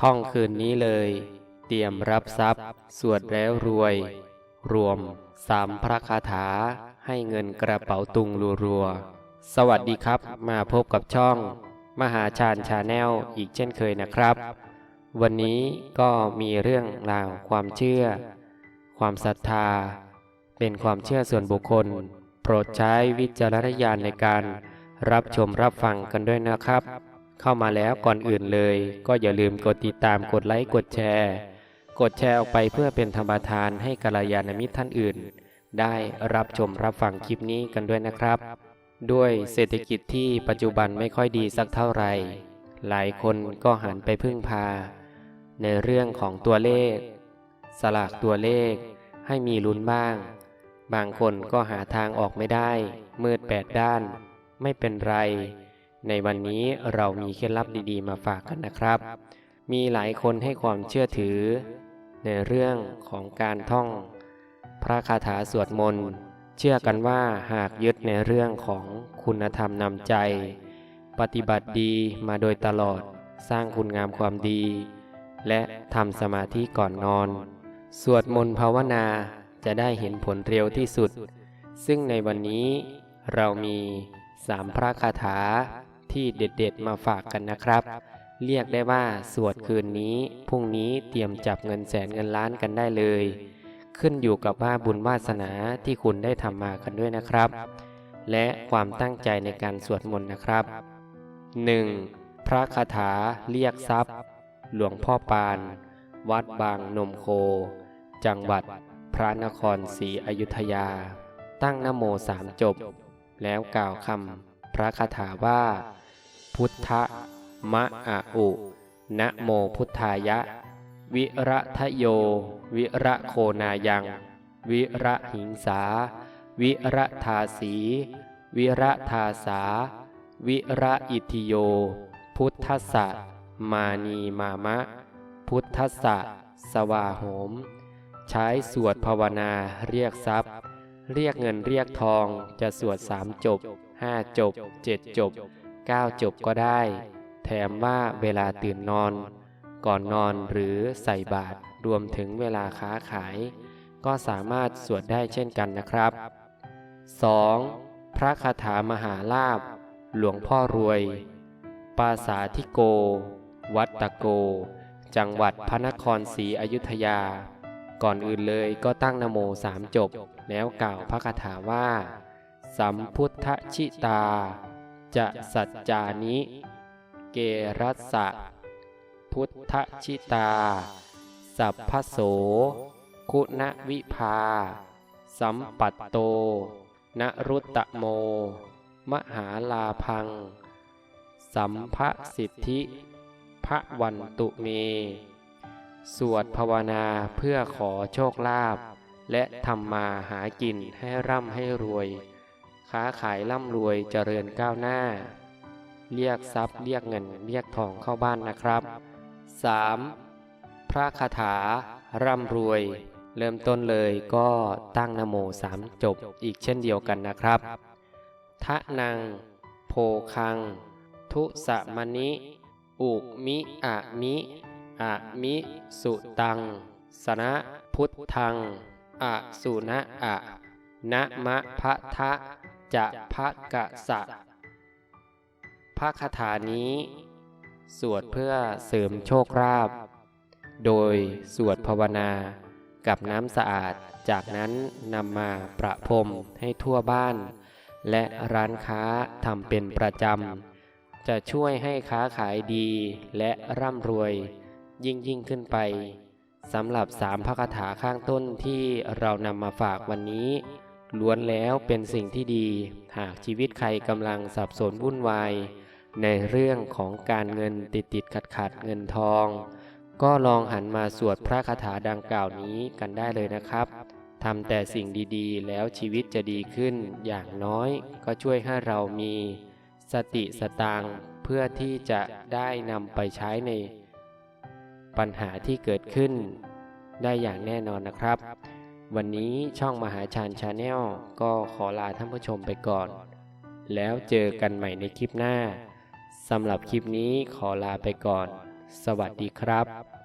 ท่องคืนนี้เลย เตรียมรับทรัพย์ สวดแล้วรวย รวมสามพระคาถาให้เงินกระเป๋าตุงรัวๆ สวัสดีครับมาพบกับช่อง มหาชาญชาแนลอีกเช่นเคยนะครับ วันนี้ก็มีเรื่องราวความเชื่อ ความศรัทธา เป็นความเชื่อส่วนบุคคล โปรดใช้วิจารณญาณในการรับชมรับฟังกันด้วยนะครับ เข้ามาแล้วก่อนอื่นเลย ก็อย่าลืมกดติดตามกดไลค์กดแชร์ กดแชร์ออกไปเพื่อเป็นธรรมทานให้กัลยาณมิตรท่านอื่น ได้รับชมรับฟังคลิปนี้กันด้วยนะครับ ด้วยเศรษฐกิจที่ปัจจุบันไม่ค่อยดีสักเท่าไหร่ หลายคนก็หันไปพึ่งพา ในเรื่องของตัวเลข สลากตัวเลขให้มีลุ้นบ้าง บางคนก็หาทางออกไม่ได้ มืดแปดด้าน ไม่เป็นไร ในวันนี้เรามีเคล็ดลับดีๆ มาฝากกันนะครับ มีหลายคนให้ความเชื่อถือ ในเรื่องของการท่อง พระคาถาสวดมนต์ เชื่อกันว่าหากยึดในเรื่องของคุณธรรมนำใจ ปฏิบัติดีมาโดยตลอด สร้างคุณงามความดี และทำสมาธิก่อนนอน สวดมนต์ภาวนาจะได้เห็นผลเร็วที่สุด ซึ่งในวันนี้เรามีสามพระคาถา ที่เด็ดๆ มาฝากกันนะครับ เรียกได้ว่าสวดคืนนี้พรุ่งนี้เตรียมจับเงินแสนเงินล้านกันได้เลย ขึ้นอยู่กับว่าบุญวาสนาที่คุณได้ทำมากันด้วยนะครับ และความตั้งใจในการสวดมนต์นะครับ 1. พระคาถาเรียกทรัพย์ หลวงพ่อปาน วัดบางนมโค จังหวัดพระนครศรีอยุธยา ตั้งนโมสามจบ แล้วกล่าวคำพระคาถาว่า พุทธมะอะอุนะโมพุทธายะ วิระทะโย วิระโคนายัง วิระหิงสา วิระทาสี วิระทาสา วิระอิทิโย พุทธสสะมานีมามะ พุทธสสะสวาโหม ใช้สวดภาวนาเรียกทรัพย์ เรียกเงินเรียกทองจะสวดสามจบห้าจบเจ็ดจบ เก้าจบก็ได้ แถมว่าเวลาตื่นนอน ก่อนนอนหรือใส่บาตรรวมถึงเวลาค้าขาย ก็สามารถสวดได้เช่นกันนะครับ 2. พระคาถามหาลาภหลวงพ่อรวย ปาสาธิโก วัดตะโก จังหวัดพระนครศรีอยุธยา ก่อนอื่นเลยก็ตั้งนโมสามจบ แล้วกล่าวพระคาถาว่า สัมพุทธชิตา จะสัจจานิ เกรัสะ พุทธชิตา สัพพโส คุณวิภา สัมปัตโต นรุตตโม มหาลาพัง สัมภสิทธิพระวันตุเม สวดภาวนาเพื่อขอโชคลาภและทำมาหากินให้ร่ำให้รวย ค้าขายร่ำรวยเจริญก้าวหน้า เรียกทรัพย์เรียกเงินเรียกทองเข้าบ้านนะครับ 3. พระคาถา ร่ำรวย เริ่มต้นเลยก็ตั้งนโมสามจบอีกเช่นเดียวกันนะครับทะนัง โพคัง ทุสะมณิอุมิอะมิอะมิสุตัง สนะพุทธังอะสุนะอะนะมะพะทะ จะพะกะสะ พระคาถานี้ สวดเพื่อเสริมโชคลาภโดยสวดภาวนากับน้ำสะอาด จากนั้นนำมาประพรมให้ทั่วบ้าน และร้านค้าทำเป็นประจำ จะช่วยให้ค้าขายดีและร่ำรวย ยิ่งยิ่งขึ้นไปสำหรับสามพระคาถาข้างต้นที่เรานำมาฝากวันนี้ ล้วนแล้วเป็นสิ่งที่ดี หากชีวิตใครกำลังสับสนวุ่นวาย ในเรื่องของการเงินติดติดขัดขัดเงินทอง ก็ลองหันมาสวดพระคาถาดังกล่าวนี้กันได้เลยนะครับทำแต่สิ่งดีๆ แล้วชีวิตจะดีขึ้น อย่างน้อยก็ช่วยให้เรามี สติสตางเพื่อที่จะได้นำไปใช้ใน ปัญหาที่เกิดขึ้น ได้อย่างแน่นอนนะครับ วันนี้ช่องมหาชาญชาแนลก็ขอลาท่านผู้ชมไปก่อน แล้วเจอกันใหม่ในคลิปหน้าสำหรับคลิปนี้ขอลาไปก่อน สวัสดีครับ